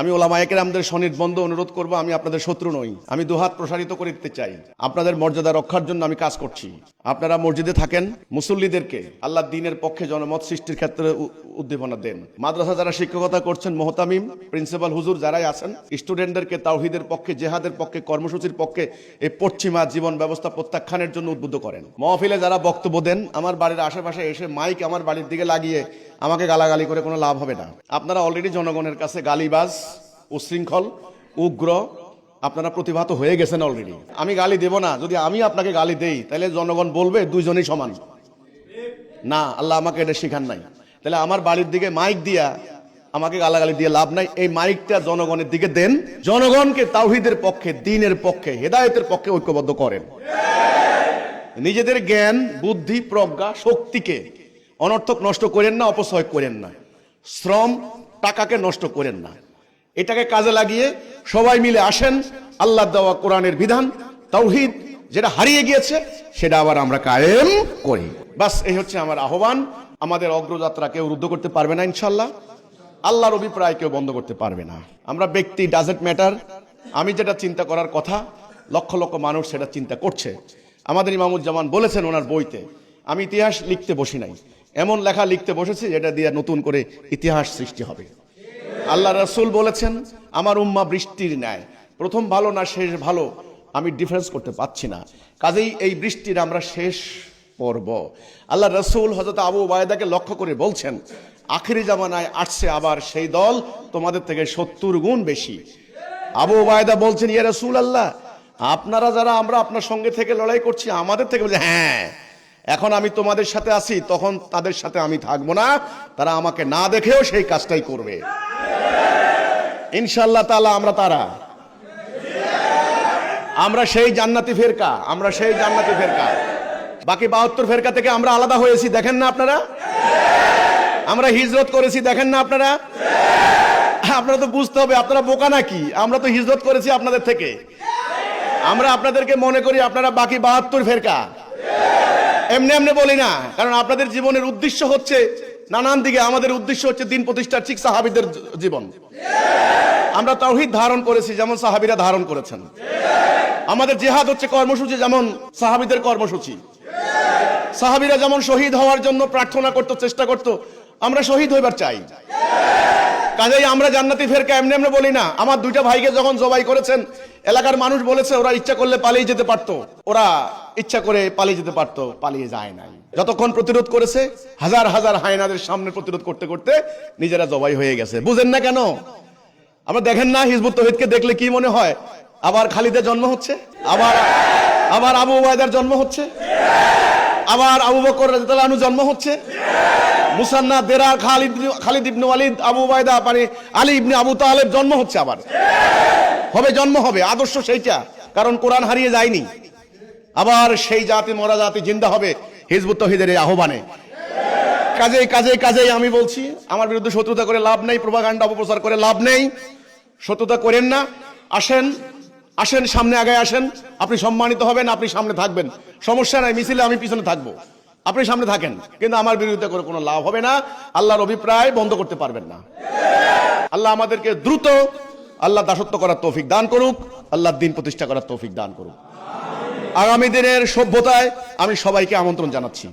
আমি ওলামা একরামদের স্বনির্বন্ধ অনুরোধ করব, আমি আপনাদের শত্রু নই। আমি দুহাত প্রসারিত করে দিতে চাই। আপনাদের মর্যাদা রক্ষার জন্য আমি কাজ করছি। আপনারা মসজিদে থাকেন, মুসল্লিদেরকে আল্লাহ দিনের পক্ষে জনমত সৃষ্টির ক্ষেত্রে উদ্দীপনা দেন। মাদ্রাসা যারা শিক্ষকতা করছেন, মোহতামিম, প্রিন্সিপাল হুজুর যারাই আছেন, স্টুডেন্টদেরকে তাওহিদের পক্ষে, জেহাদের পক্ষে, কর্মসূচির পক্ষে এই পশ্চিমা জীবন ব্যবস্থা প্রত্যাখ্যানের জন্য উদ্বুদ্ধ করেন। মহফিলে যারা বক্তব্য দেন, আমার বাড়ির আশেপাশে এসে মাইক আমার বাড়ির দিকে লাগিয়ে আমাকে গালাগালি করে কোনো লাভ হবে না। আপনারা অলরেডি জনগণের কাছে গালিবাজ উশৃঙ্খল, উগ্র, আপনারা প্রতিভাত হয়ে গেছেন অলরেডি আমি গালি দেব না, যদি আমি আপনাকে গালি দেই, তাহলে জনগণ বলবে দুইজনই সমান। না, আল্লাহ আমাকে এটা শেখান নাই। তাহলে আমার বাড়ির দিকে মাইক দিয়া আমাকে গালাগালি দিয়ে লাভ নাই। এই মাইকটা জনগণের দিকে দেন। জনগণকে তাওহিদের পক্ষে, দিনের পক্ষে, হেদায়তের পক্ষে ঐক্যবদ্ধ করেন। নিজেদের জ্ঞান, বুদ্ধি, প্রজ্ঞা, শক্তিকে অনর্থক নষ্ট করেন না, অপচয় করেন না। শ্রম, টাকাকে নষ্ট করেন না। এটাকে কাজে লাগিয়ে সবাই মিলে আসেন আল্লাহ দেওয়া কোরআনের বিধান, তাওহিদ, যেটা হারিয়ে গিয়েছে, সেটা আবার আমরা কায়েম করি। বাস, এই হচ্ছে আমার আহ্বান। আমাদের অগ্রযাত্রা কেউ রুদ্ধ করতে পারবে না ইনশাল্লাহ আল্লাহর অভিপ্রায় কেউ বন্ধ করতে পারবে না। আমরা ব্যক্তি ডাজেন্ট ম্যাটার আমি যেটা চিন্তা করার কথা, লক্ষ লক্ষ মানুষ সেটা চিন্তা করছে। আমাদের ইমামুজ্জামান বলেছেন ওনার বইতে, আমি ইতিহাস লিখতে বসি নাই। এমন লেখা লিখতে বসেছি, যেটা দিয়ে নতুন করে ইতিহাস সৃষ্টি হবে। আল্লাহ রসুল বলেছেন, আমার উম্মা বৃষ্টির ন্যায়। প্রথম ভালো না শেষ ভালো, আমি ডিফারেন্স করতে পারছি না। কাজেই এই বৃষ্টির আমরা শেষ পর্ব। আল্লাহ রসুল হজরত আবু বায়দাকে লক্ষ্য করে বলছেন, আখিরি জামানায় আসছে আবার সেই দল, তোমাদের থেকে সত্তর গুণ বেশি। আবু বায়দা বলছেন, ইয়া রসুল আল্লাহ আপনারা যারা আমরা আপনার সঙ্গে থেকে লড়াই করছি, আমাদের থেকে বলছে হ্যাঁ এখন আমি তোমাদের সাথে আছি, তখন তাদের সাথে আমি থাকব না, তারা আমাকে না দেখেও সেই কাজটাই করবে। ইনশাল্লাহ তাআলা আমরা তারা। আমরা সেই জান্নাতি ফেরকা, আমরা সেই জান্নাতি ফেরকা। বাকি বাহাত্তর ফেরকা থেকে আমরা আলাদা হয়েছি, দেখেন না আপনারা? আমরা হিজরত করেছি, দেখেন না আপনারা? আপনারা তো বুঝতে হবে, আপনারা বোকা নাকি? আমরা তো হিজরত করেছি আপনাদের থেকে। আমরা আপনাদেরকে মনে করি আপনারা বাকি বাহাত্তর ফেরকা। এমনি এমনি বলি না, কারণ আপনাদের জীবনের উদ্দেশ্য হচ্ছে নানান দিকে আমাদের উদ্দেশ্য হচ্ছে দিন প্রতিষ্ঠার ঠিক সাহাবিদের জীবন। আমরা তাওহিদ ধারণ করেছি যেমন সাহাবিরা ধারণ করেছেন। আমাদের জেহাদ হচ্ছে কর্মসূচি যেমন সাহাবিদের কর্মসূচি। সাহাবিরা যেমন শহীদ হওয়ার জন্য প্রার্থনা করতে, চেষ্টা করত, আমরা শহীদ হইবার চাই। কাজেই আমরা জান্নাতি ফেরকা এমনি এমনি বলি না। আমার দুইটা ভাইকে যখন জবাই করেছেন, এলাকার মানুষ বলেছে, ওরা ইচ্ছা করলে পালিয়ে যেতে পারতো। ওরা ইচ্ছা করে পালিয়ে যেতে পারতো, পালিয়ে যায় নাই। যতক্ষণ প্রতিরোধ করেছে, হাজার হাজার হায়নাদের সামনে প্রতিরোধ করতে করতে নিজেরা জবাই হয়ে গেছে। বুঝেন না কেন? আমরা দেখেন না, হিজবুত তহিদকে দেখলে কি মনে হয়? আবার খালিদের জন্ম হচ্ছে? আবার আবার আবু ওবায়দার জন্ম হচ্ছে? আবার আবু বকর রাদিয়াল্লাহু জন্ম হচ্ছে? মুসান্না, দেরার, খালিদ খালিদ ইবনে ওয়ালিদ, আবু ওবায়দা মানে আলী ইবনে আবু তালেব জন্ম হচ্ছে আবার। হবে, জন্ম হবে, আদর্শ সেইটা, কারণ কোরআন হারিয়ে যায়নি। আবার সেই জাতি, মরা জাতি জিন্দা হবে, হিজবুত তহিদের এই আহ্বানে। কাজেই কাজেই কাজেই আমি বলছি, আমার বিরুদ্ধে শত্রুতা করে লাভ নেই প্রভাকাণ্ডা অপপ্রচার করে লাভ নেই। শত্রুতা করেন না। আসেন আসেন, সামনে আগায় আসেন। আপনি সম্মানিত হবেন, আপনি সামনে থাকবেন। সমস্যা নাই, মিছিলে আমি পিছনে থাকব। আপনি সামনে থাকেন, কিন্তু আমার বিরুদ্ধে করে কোনো লাভ হবে না। আল্লাহর অভিপ্রায় বন্ধ করতে পারবেন না। আল্লাহ আমাদেরকে দ্রুত আল্লাহ দাসত্ব করার তৌফিক দান করুক আল্লাহ দিন প্রতিষ্ঠা করার তৌফিক দান করুক। আগামী দিনের সভ্যতায় আমি সবাইকে আমন্ত্রণ জানাচ্ছি।